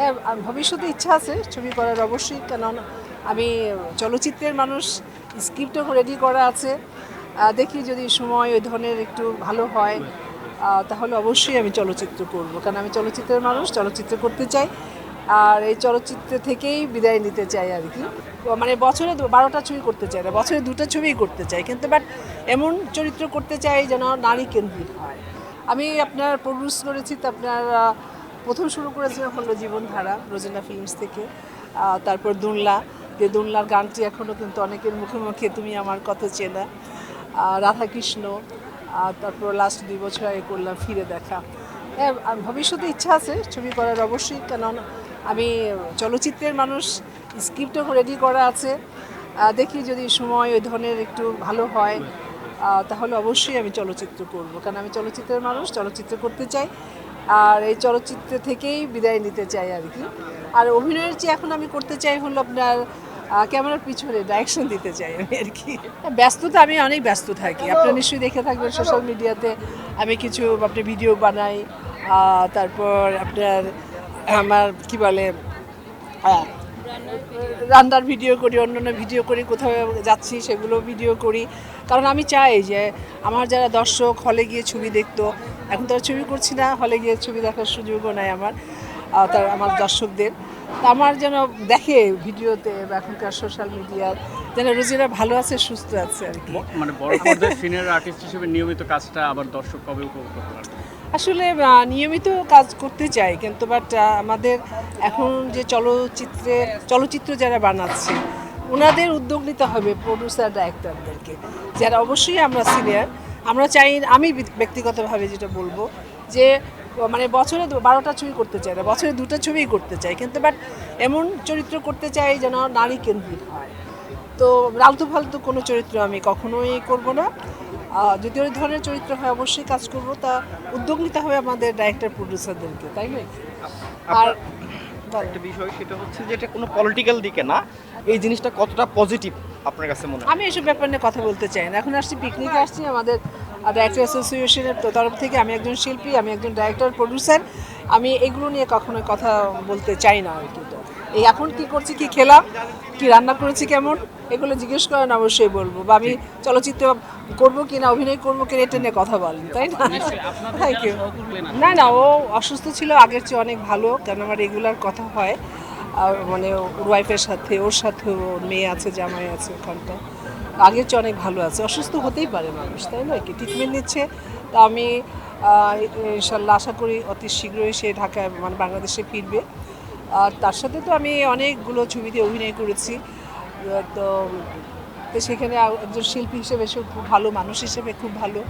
হ্যাঁ ভবিষ্যতে ইচ্ছা আছে, ছবি করার অবশ্যই, কারণ আমি চলচ্চিত্রের মানুষ স্ক্রিপ্টও রেডি করা আছে। দেখি যদি সময় ওই ধরনের একটু ভালো হয় তাহলে অবশ্যই আমি চলচ্চিত্র করব। কারণ আমি চলচ্চিত্রের মানুষ, চলচ্চিত্র করতে চাই। আর এই চলচ্চিত্র থেকেই বিদায় নিতে চাই আর কি। মানে বছরে বারোটা ছবি করতে চাই, না, বছরে দুটো ছবিই করতে চাই। কিন্তু বাট এমন চরিত্র করতে চাই যেন নারী কেন্দ্রিক হয়। আমি আপনার প্রডিউস করেছি, তো আপনার প্রথম শুরু করেছিলাম হলো জীবনধারা, রোজিনা ফিল্মস থেকে। তারপর দুনলা। যে দুনলার গানটি এখনও কিন্তু অনেকের মুখে মুখে তুমি আমার কত চেনা। রাধাকৃষ্ণ তারপর লাস্ট দুই বছর আগে করলাম ফিরে দেখা। হ্যাঁ ভবিষ্যতে ইচ্ছা আছে ছবি করার অবশ্যই, কারণ আমি চলচ্চিত্রের মানুষ স্ক্রিপ্টও রেডি করা আছে। দেখি যদি সময়, ওই ধরনের একটু ভালো হয় তাহলে অবশ্যই আমি চলচ্চিত্র করব। কারণ আমি চলচ্চিত্রের মানুষ, চলচ্চিত্র করতে চাই। আর এই চলচ্চিত্র থেকেই বিদায় নিতে চাই আর কি। আর অভিনয়ের চেয়ে এখন আমি করতে চাই হলো আপনার ক্যামেরার পিছনে ডাইরেকশন দিতে চাই আমি আর কি। ব্যস্ততা, আমি অনেক ব্যস্ত থাকি। আপনারা নিশ্চয়ই দেখে থাকবেন সোশ্যাল মিডিয়াতে আমি কিছু আপনি ভিডিও বানাই তারপর আপনার আমার কি বলে রান্নার ভিডিও করি, অন্যান্য ভিডিও করি, কোথাও যাচ্ছি সেগুলো ভিডিও করি। কারণ আমি চাই যে আমার যারা দর্শক হলে গিয়ে ছবি দেখতো, এখন তো ছবি করছি না, হলে গিয়ে ছবি দেখার সুযোগও নাই আমার তার আমার দর্শকদের। আমার যেন দেখে ভিডিওতে এখনকার সোশ্যাল মিডিয়ার যেন রোজিরা ভালো আছে, সুস্থ আছে আর কি। মানে বড় পর্দায় সিনিয়র আর্টিস্ট হিসেবে নিয়মিত কাজটা আবার দর্শক কবে উপভোগ করতে পারবে? আসলে নিয়মিত কাজ করতে চাই কিন্তু বাট আমাদের এখন যে চলচ্চিত্রে, চলচ্চিত্র যারা বানাচ্ছে ওনাদের উদ্যোগ নিতে হবে প্রডিউসার ডাইরেক্টরদেরকে যারা অবশ্যই আমরা সিনিয়র আমরা চাই, আমি ব্যক্তিগতভাবে যেটা বলব যে মানে বছরে বারোটা ছবি করতে চাই না, বছরে দুটো ছবিই করতে চাই। কিন্তু বাট এমন চরিত্র করতে চাই যেন নারী কেন্দ্রিক হয়। তো আলতু ফালতু কোনো চরিত্র আমি কখনোই করব না। যদি ওই ধরনের চরিত্র হয় অবশ্যই কাজ করব। তা উদ্যোগ নিতে হবে আমাদের ডাইরেক্টর প্রডিউসারদেরকে তাই না? আর একটা বিষয় সেটা হচ্ছে যে এটা কোনো পলিটিক্যাল দিকে না এই জিনিসটা কতটা পজিটিভ আপনার কাছে মনে হয়? আমি এসব ব্যাপার নিয়ে কথা বলতে চাই না। এখন আসছি পিকনিকে আসছি আমাদের ডাইরেক্টর অ্যাসোসিয়েশনের তরফ থেকে। আমি একজন শিল্পী আমি একজন ডাইরেক্টর প্রডিউসার আমি এগুলো নিয়ে কখনো কথা বলতে চাই না আর কি। এই এখন কি করছি কি খেলাম কি রান্না করেছি কেমন? এগুলো জিজ্ঞেস করেন অবশ্যই বলব। বা আমি চলচ্চিত্র করব কি না অভিনয় করব কি না এটা নিয়ে কথা বলেন তাই না? থ্যাংক ইউ না? না ও অসুস্থ ছিল আগের চেয়ে অনেক ভালো কেন আমার রেগুলার কথা হয়। আর মানে ওর ওয়াইফের সাথে ওর সাথে ওর মেয়ে আছে জামাই আছে ওখানটা আগের চেয়ে অনেক ভালো আছে। অসুস্থ হতেই পারে মানুষ তাই না? কি ট্রিটমেন্ট নিচ্ছে? তা আমি ইনশাল্লাহ আশা করি অতি শীঘ্রই সে ঢাকায় মানে বাংলাদেশে ফিরবে। আর তার সাথে তো আমি অনেকগুলো ছবিতে অভিনয় করেছি। তো তো সেখানে একজন শিল্পী হিসেবে সে খুব ভালো মানুষ হিসেবে খুব ভালো।